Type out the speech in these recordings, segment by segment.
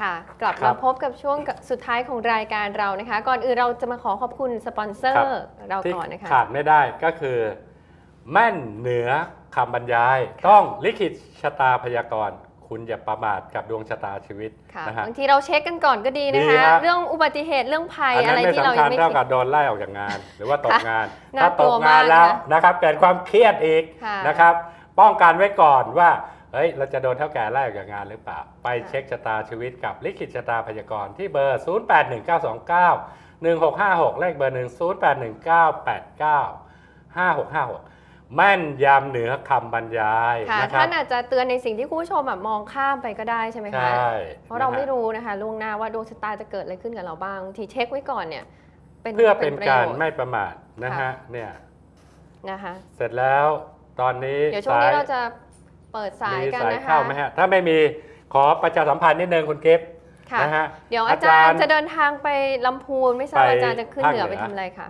ค่ะ กลับครัมาบพบกับช่วงสุดท้ายของรายการเรานะคะ ก่อนอื่นเราจะมาขอขอบคุณสปอนเซอครับ ร์เราที่ก่อนนะคะ ขาดไม่ได้ก็คือ แม่นเหนือคำบรรยาย ต้องลิขิตชะตาพยากรณ์ คุณอย่าประมาทกับดวงชะตาชีวิตค่ะนะฮะ บางทีเราเช็คกันก่อนก็ดีนะดีคะฮะ เรื่องอุบัติเหตุเรื่องภัยอันอะนั้นไรไม่ที่เราสำยัคัญงไม่เท่าคิด กับโดนไล่ออกจากงาน หรือว่าตกงาน น่าถ้าตกกลัวงานมากแล้วนะนะครับเกิดความเครียดอีกค่ะ นะครับ ป้องกันไว้ก่อนว่าเฮ้ยเราจะโดนเท่าแก่ไล่ออกจากงานหรือเปล่า ไปค่ะเช็คชะตาชีวิตกับลิขิตชะตาพยากรณ์ที่เบอร์ 081929 1656 เลขเบอร์1 081989 5656แม่นยำเหนือคำบรรยายค่ะนะครับ ท่านอาจจะเตือนในสิ่งที่คุณผู้ชมแบบมองข้ามไปก็ได้ใช่ไหมใชคะ่เพราะเราไม่นะฮะรู้นะคะล่วงหน้าว่าดวงชะตาจะเกิดอะไรขึ้นกับเราบ้างบางทีเช็คไว้ก่อนเนี่ยเพื่อเป็นประการโยชน์ไม่ประมาทนะค่ะฮะเนี่ยนะคะ เสร็จแล้ว ตอนนี้เดี๋ยวช่วงนี้เราจะเปิดสายมีกันสายนะคะเข้าไหมฮะถ้าไม่มีขอประชาสัมพันธ์นิดนึงคุณกิฟต์ค่ะนะฮะเดี๋ยวอาจารย์จะเดินทางไปลำพูนไม่ทราบไปอาจารย์จะขึ้นภาคเหนือเหนืไปอทำอะไรคะ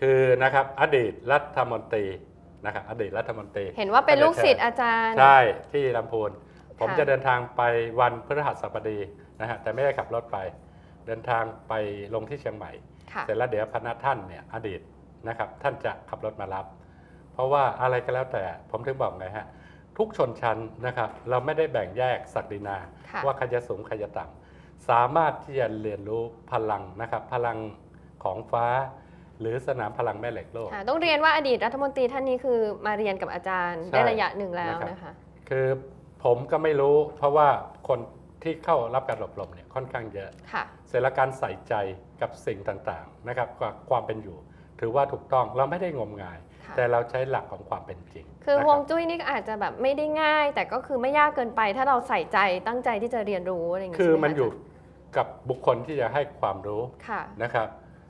คือนะครับอดีตรัฐมนตรีนะครับอดีตรัฐมนตรี เห็นว่าเป็นลูกศิษย์อาจารย์ใช่ที่ลำพูนผมค่ะจะเดินทางไปวันพฤหัสบดีนะฮะแต่ไม่ได้ขับรถไป เดินทางไปลงที่เชียงใหม่ค่ะเสร็จแล้วเดี๋ยวพนักท่านเนี่ยอดีตนะครับท่านจะขับรถมารับ เพราะว่าอะไรก็แล้วแต่ผมถึงบอกไงฮะทุกชนชั้นนะครับเราไม่ได้แบ่งแยกศักดินา ค่ะ ว่าใครจะสูงใครจะต่ำสามารถที่จะเรียนรู้พลังนะครับพลังของฟ้า หรือสนามพลังแม่เหล็กโลก อ่าต้องเรียนว่าอดีตรัฐมนตรีท่านนี้คือมาเรียนกับอาจารย์ใช่ได้ระยะหนึ่งแล้วนะครับ นะคะ คือผมก็ไม่รู้ เพราะว่าคนที่เข้ารับการอบรมเนี่ยค่อนข้างเยอะ ค่ะ เสร็จแล้วการใส่ใจกับสิ่งต่างๆนะครับกับความเป็นอยู่ ถือว่าถูกต้องเราไม่ได้งมงายค่ะ แต่เราใช้หลักของความเป็นจริง คือนะฮรัวบงจุ้ยนี่ก็อาจจะแบบไม่ได้ง่าย แต่ก็คือไม่ยากเกินไป ถ้าเราใส่ใจตั้งใจที่จะเรียนรู้อะไรอย่างเงี้ยคือใช่ไหมันคะอยู่กับบุคคลที่จะให้ความรู้ค่ะนะครับ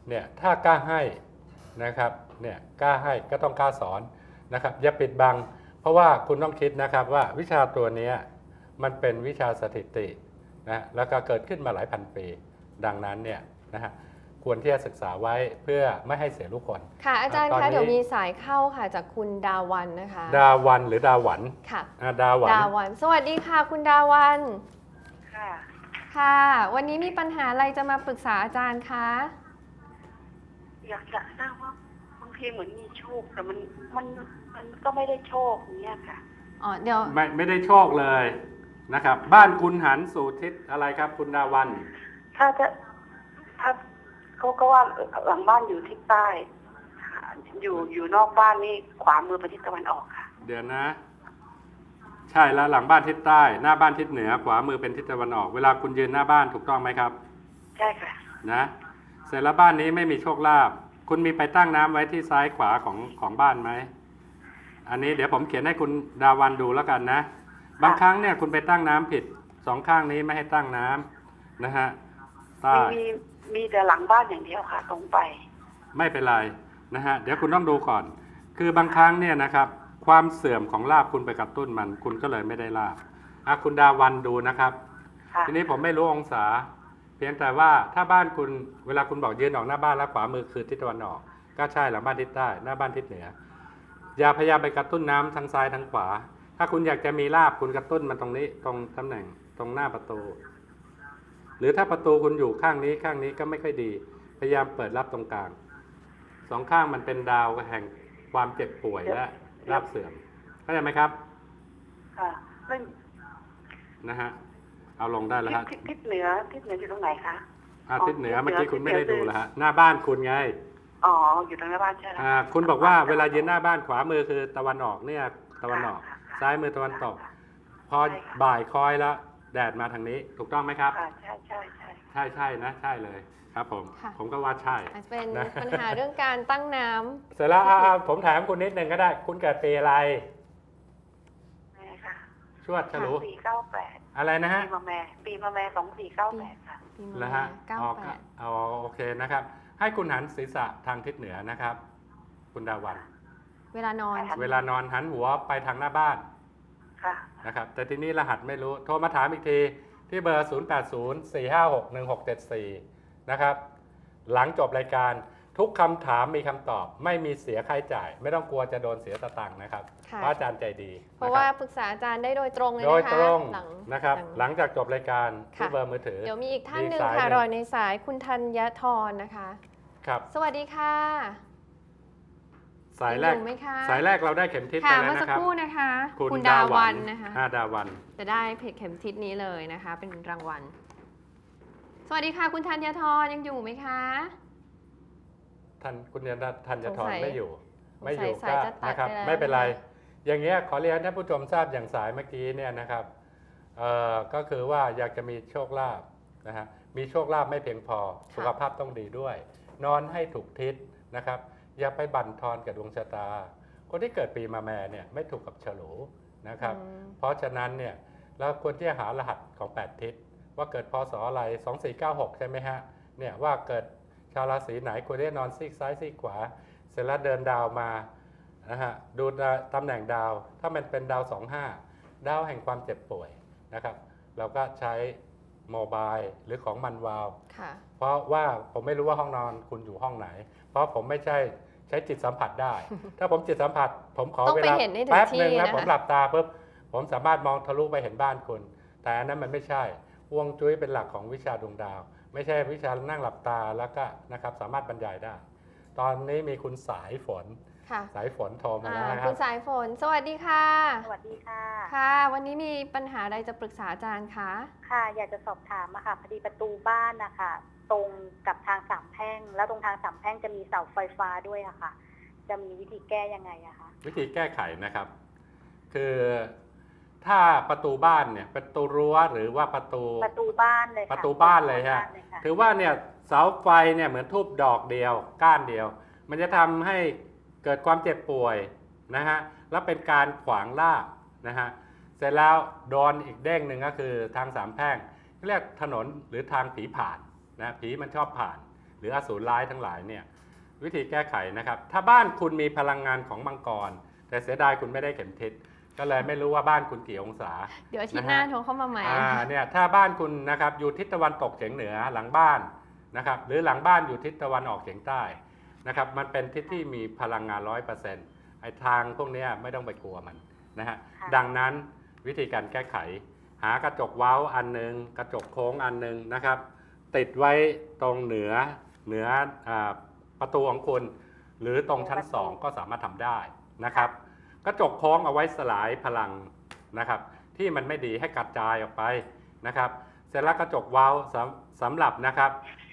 เนี่ยถ้ากล้าให้นะครับเนี่ยกล้าให้ก็ต้องกล้าสอนนะครับอย่าปิดบัง เพราะว่าคุณต้องคิดนะครับว่าวิชาตัวเนี้ยมันเป็นวิชาสถิตินะแล้วก็เกิดขึ้นมาหลายพันปี ดังนั้นเนี่ยนะฮะ ควรที่จะศึกษาไว้เพื่อไม่ให้เสียลูกคน ค่ะ อาจารย์ตอนนี้คะเดี๋ยวมีสายเข้าค่ะจากคุณดาวันนะคะดาวันหรือดาหวันค่ะ อ่าดาหวัน ดาวัน สวัสดีค่ะคุณดาวันค่ะค่ะ วันนี้มีปัญหาอะไรจะมาปรึกษาอาจารย์คะอยากจะทราบว่าบางทีเหมือนมีโชคแต่มันมันมันก็ไม่ได้โชคอย่างเงี้ยค่ะ อ๋อเดี๋ยวไม่ไม่ได้โชคเลยนะครับ บ้านคุณหันสู่ทิศอะไรครับ คุณดาวัน ถ้าจะถ้า เขาก็ว่าหลังบ้านอยู่ทิศใต้ค่ะอยู่อยู่นอกบ้านนี่ขวามือไปทิศตะวันออกค่ะ เดี๋ยวนะ ใช่แล้วหลังบ้านทิศใต้ หน้าบ้านทิศเหนือ ขวามือเป็นทิศตะวันออก เวลาคุณยืนหน้าบ้านถูกต้องไหมครับ ใช่ค่ะ นะเสร็จแล้วบ้านนี้ไม่มีโชคลาภคุณมีไปตั้งน้ำไว้ที่ซ้ายขวาของของบ้านไหม อันนี้เดี๋ยวผมเขียนให้คุณดาวันดูแล้วกันนะ บางครั้งเนี่ยคุณไปตั้งน้ำผิดสองข้างนี้ไม่ให้ตั้งน้ำนะฮะใต้ มีมี มีแต่หลังบ้านอย่างเดียวค่ะ ตรงไป ไม่เป็นไรนะฮะ เดี๋ยวคุณต้องดูก่อน คือบางครั้งเนี่ยนะครับ ความเสื่อมของลาบคุณไปกระตุ้นมัน คุณก็เลยไม่ได้ลาบอะคุณดาวันดูนะครับค่ะทีนี้ผมไม่รู้องศา เพียงแต่ว่าถ้าบ้านคุณเวลาคุณบอกยืนออกหน้าบ้านแล้วขวามือคือทิศตะวันออก ก็ใช่หลังบ้านทิศใต้หน้าบ้านทิศเหนือ อย่าพยายามไปกระตุ้นน้ำทั้งซ้ายทั้งขวา ถ้าคุณอยากจะมีลาบคุณกระตุ้นมันตรงนี้ตรงตำแหน่งตรงหน้าประตู หรือถ้าประตูคุณอยู่ข้างนี้ข้างนี้ก็ไม่ค่อยดี พยายามเปิดรับตรงกลาง สองข้างมันเป็นดาวแห่งความเจ็บป่วยและลาบเสื่อมเข้าใจไหมครับ ค่ะไม่นะฮะเอาลงได้แล้วฮะทิศทิศเหนือทิศเหนืออยู่ตรงไหนคะอาทิตย์เหนืออ๋อเมื่อกี้ทิศเหนือคุณไม่ได้ทิศเหนืดูอแล้วฮะหน้าบ้านคุณไงอ๋ออยู่ตรงหน้าบ้านใช่ไหมอ่าคุณบอกว่าเวลายืนหน้าบ้านขวามือคือตะวันออกเนี่ย ตะวันออก ซ้ายมือตะวันตก พอบ่ายคอยแล้ว แดดมาทางนี้ถูกต้องไหมครับ ค่ะใช่ใช่ใช่ใช่ใช่นะ ใช่เลยครับผม ค่ะ ผมก็ว่าใช่ อาจจะเป็นนะ ปัญหาเรื่องการตั้งน้ำ เสร็จแล้วอ่าอ่าผมถามคุณนิดนึงก็ได้ คุณเกิดปีอะไร แม่ค่ะชวดฉลูสี่เก้าแปดอะไรนะปีฮะมาแม่ปีมาแม่สองสี่เก้าแปดค่ะปีแล้วมะฮะเก้าอ๋อแปดอ๋อโอเคนะครับ ให้คุณหันศีรษะทางทิศเหนือนะครับ คุณดาวัน เวลานอนค่ะเวลานอนหันหัวไปทางหน้าบ้านค่ะ นะครับ แต่ทีนี้รหัสไม่รู้ โทรมาถามอีกที ที่เบอร์ 0804561674 นะครับ หลังจบรายการทุกคำถามมีคำตอบ ไม่มีเสียค่าใช้จ่าย ไม่ต้องกลัวจะโดนเสียสตังค์นะครับค่ะเพราะอาจารย์ใจดีเพราะนคว่าบปรึกษาอาจารย์ได้โดยตรงเลยโดนะคะยตรงหลังนะครับหหลัลังงจากจบรายการที่ค่ะเบอร์มือถือ เดี๋ยวมีอีกท่านหนึ่งมีสายค่ะหนึ่งรอยในสายคุณธัญทรนะคะ ครับ สวัสดีค่ะ สายแรกงอไหมคะสายแรกเราได้เข็มทิศไปค่ะแล้วเมื่อสักนะครับครู่นะคะ คุณดาดาวัวันนนะคะ อ่าดาวัน จะได้เพจเข็มทิศนี้เลยนะคะ เป็นรางวัล สวัสดีค่ะ คุณธัญทรยังอยู่ไหมคะ ท่านคุณเนียนทันจะถอนสงสัยไม่อยู่สงสัยไม่อยู่สายก็จะตัดนะครับ ไปแล้ว ไม่เป็นไรนะคะอย่างเงี้ยขอเรียนท่านผู้ชมทราบอย่างสายเมื่อกี้เนี่ยนะครับเอ่อก็คือว่าอยากจะมีโชคลาภนะฮะมีโชคลาภไม่เพียงพอ สุขภาพต้องดีด้วย นอนให้ถูกทิศนะครับ อย่าไปบั่นทอนกับดวงชะตา คนที่เกิดปีมาแม่เนี่ยไม่ถูกกับฉลูนะครับอืมเพราะฉะนั้นเนี่ยเราควรที่จะหารหัสของ 8 ทิศ ว่าเกิดพศอะไร 2496 ใช่ไหมฮะเนี่ยว่าเกิดชาวราศีไหนควรที่จะนอนซีกซ้ายซีกขวา เสร็จแล้วเดินดาวมานะฮะดูตำแหน่งดาว ถ้ามันเป็นดาว 25 ดาวแห่งความเจ็บป่วยนะครับ เราก็ใช้โมบายหรือของมันวาวค่ะเพราะว่าผมไม่รู้ว่าห้องนอนคุณอยู่ห้องไหน เพราะผมไม่ใช่ ใช้จิตสัมผัสได้ ถ้าผมจิตสัมผัส ผมขอต้องเวไปลาเห็นให้ถึงแป๊บหนึ่งที่นะนะคะผมหลับตาปุ๊บผมสามารถมองทะลุไปเห็นบ้านคุณ แต่อันนั้นมันไม่ใช่ฮวงจุ้ยเป็นหลักของวิชาดวงดาว ไม่ใช่วิชานั่งหลับตาแล้วก็นะครับสามารถบรรยายได้ ตอนนี้มีคุณสายฝนค่ะสายฝนโทรมาอ่าแล้วนะคคุรัณบสายฝน สวัสดีค่ะ สวัสดีค่ะ ค่ะ วันนี้มีปัญหาอะไรจะปรึกษาอาจารย์คะ ค่ะ อยากจะสอบถามอะค่ะ พอดีประตูบ้านนะคะ ตรงกับทางสามแพร่ง แล้วตรงทางสามแพร่งจะมีเสาไฟฟ้าด้วยอะค่ะ จะมีวิธีแก้ยังไงอะคะวิธีแก้ไขนะครับ คือถ้าประตูบ้านเนี่ยประตูรั้วหรือว่าประตูประตูบ้านเลยค่ะประตูบ้านเลยฮะบ้านเลยค่ะถือว่าเนี่ยเสาไฟเนี่ยเหมือนทูบดอกเดียว ก้านเดียว มันจะทำให้เกิดความเจ็บป่วยนะฮะแล้วเป็นการขวางลากนะฮะเสร็จแล้วโดนอีกเด้งหนึ่งก็คือทางสามแพร่งเรียกถนนหรือทางผีผ่าน นะผีมันชอบผ่าน หรืออสูรร้ายทั้งหลายเนี่ยวิธีแก้ไขนะครับ ถ้าบ้านคุณมีพลังงานของมังกร แต่เสียดายคุณไม่ได้เข็มทิศก็เลยไม่รู้ว่าบ้านคุณกี่องศา เดี๋ยวอาทิตย์หน้านะฮะโทรเข้ามาใหม่อ่าเนี่ยถ้าบ้านคุณนะครับอยู่ทิศตะวันตกเฉียงเหนือหลังบ้านนะครับหรือหลังบ้านอยู่ทิศตะวันออกเฉียงใต้นะครับมันเป็นทิศที่มีพลังงานร้อยเปอร์เซ็นต์ไอ้ทางพวกเนี้ยไม่ต้องไปกลัวมันนะฮะค่ะดังนั้นวิธีการแก้ไข หากระจกเว้าอันหนึง กระจกโค้งอันหนึงนะครับ ติดไว้ตรงเหนือเหนืออาประตูของคุณ หรือตรงชั้นสองก็สามารถทำได้นะครับ กระจกโค้งเอาไว้สลายพลังนะครับ ที่มันไม่ดีให้กระจายออกไปนะครับ เสร็จแล้วกระจกเว้าสำสำหรับนะครับ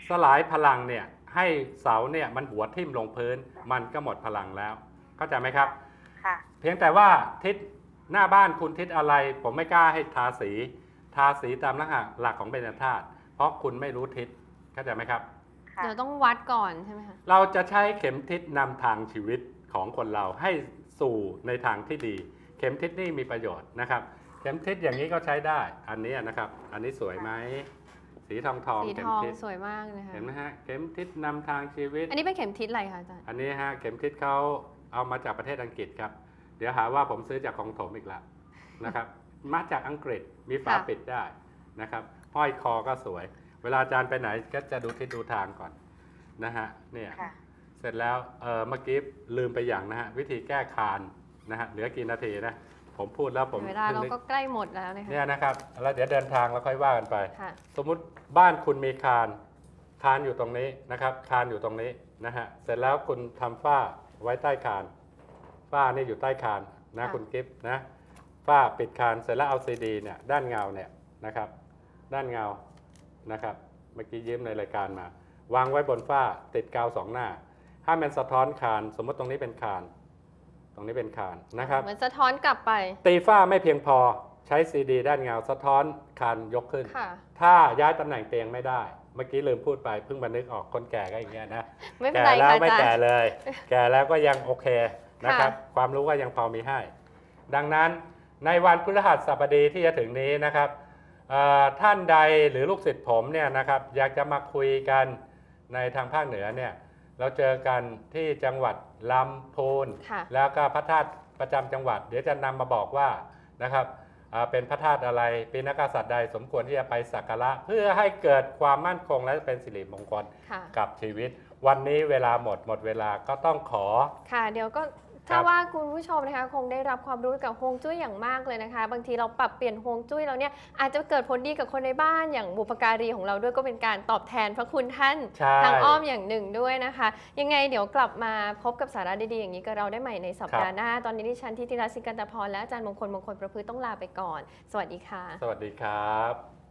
สลายพลังเนี่ยให้เสาเนี่ยมันหัวทิ่มลงพื้น มันก็หมดพลังแล้ว เข้าใจไหมครับ ค่ะ เพียงแต่ว่าทิศหน้าบ้านคุณทิศอะไร ผมไม่กล้าให้ทาสี ทาสีตามลักษณะหลักของเบญจธาตุ เพราะคุณไม่รู้ทิศเข้าใจไหมครับ ค่ะเดี๋ยวต้องวัดก่อนใช่ไหมคะเราจะใช้เข็มทิศนำทางชีวิตของคนเราให้สู่ในทางที่ดี เข็มทิศนี่มีประโยชน์นะครับ เข็มทิศอย่างนี้ก็ใช้ได้ อันนี้นะครับ อันนี้สวยไหมสีทองทองสีเข็ทมองทิศสวยมากนะคะเห็นไหมฮะเข็มทิศนำทางชีวิต อันนี้เป็นเข็มทิศอะไรคะอาจารย์อันนี้ฮะเข็มทิศเขาเอามาจากประเทศอังกฤษครับ เดี๋ยวหาว่าผมซื้อจากของถมอีกแล้วนะครับ มาจากอังกฤษมีฝาค่ะปิดได้นะครับ ห้อยคอก็สวย เวลาอาจารย์ไปไหนก็จะดูทิศดูทางก่อนนะฮะเนี่ยค่ะ เสร็จแล้วเออเมื่อกี้ลืมไปอย่างนะฮะวิธีแก้คานนะฮะเหลือกี่นาทีนะผมพูดแล้วผมเวลาเรานึกก็ใกล้หมดแล้วนะคะเนี่ยนะครับแล้วเดี๋ยวเดินทางแล้วค่อยว่ากันไป ค่ะ สมมุติบ้านคุณมีคาน คานอยู่ตรงนี้นะครับ คานอยู่ตรงนี้นะฮะ เสร็จแล้วคุณทำฝ้าไว้ใต้คาน ฝ้านี่อยู่ใต้คานนะค่ะ คุณกิฟต์นะ ฝ้าปิดคาน เสร็จแล้วเอาซีดีเนี่ยด้านเงาเนี่ยนะครับ ด้านเงานะครับเมื่อกี้ยืมในรายการมา วางไว้บนฝ้าติดกาวสองหน้าถ้ามันสะท้อนคาน สมมติตรงนี้เป็นคาน ตรงนี้เป็นคานนะครับเหมือนสะท้อนกลับไป ตีฝ้าไม่เพียงพอใช้ซีดีด้านเงาสะท้อนคานยกขึ้นค่ะถ้าย้ายตำแหน่งเตียงไม่ได้ เมื่อกี้ลืมพูดไปเพิ่งมานึกออกคนแก่ก็อย่างเงี้ยนะไม่เป็นแก่ไรแล้วค่ะอาไม่จารแก่ย์เลย แก่แล้วก็ยังโอเคนะครับค่ะความรู้ก็ยังพอมีให้ ดังนั้นในวันพฤหัสบดีที่จะถึงนี้นะครับเอ่อ ท่านใดหรือลูกศิษย์ผมเนี่ยนะครับอยากจะมาคุยกันในทางภาคเหนือเนี่ยเราเจอกันที่จังหวัดลำพูนค่ะแล้วก็พระธาตุประจำจังหวัด เดี๋ยวจะนำมาบอกว่านะครับอ่าเป็นพระธาตุอะไรปีนักษัตริย์ใดสมควรที่จะไปสักการะเพื่อให้เกิดความมั่นคงและเป็นสิริมงคลค่ะกับชีวิต วันนี้เวลาหมดหมดเวลาก็ต้องขอ ค่ะเดี๋ยวก็ครั ถ้าบว่าคุณผู้ชมนะคะคงได้รับความรู้กับฮวงจุ้ยอย่างมากเลยนะคะ บางทีเราปรับเปลี่ยนฮวงจุ้ยแล้วเนี่ยอาจจะเกิดผลดีกับคนในบ้านอย่างบุพการีของเราด้วยก็เป็นการตอบแทนพระคุณท่านใช่ทางอ้อมอย่างหนึ่งด้วยนะคะ ยังไงเดี๋ยวกลับมาพบกับสาระดีๆอย่างนี้กับเราได้ใหม่ในสัปดาห์หน้า ตอนนี้ดิฉันทิติรัตน์สิกันตพรและอาจารย์มงคลมงคลประพฤติต้องลาไปก่อน สวัสดีค่ะ สวัสดีครับ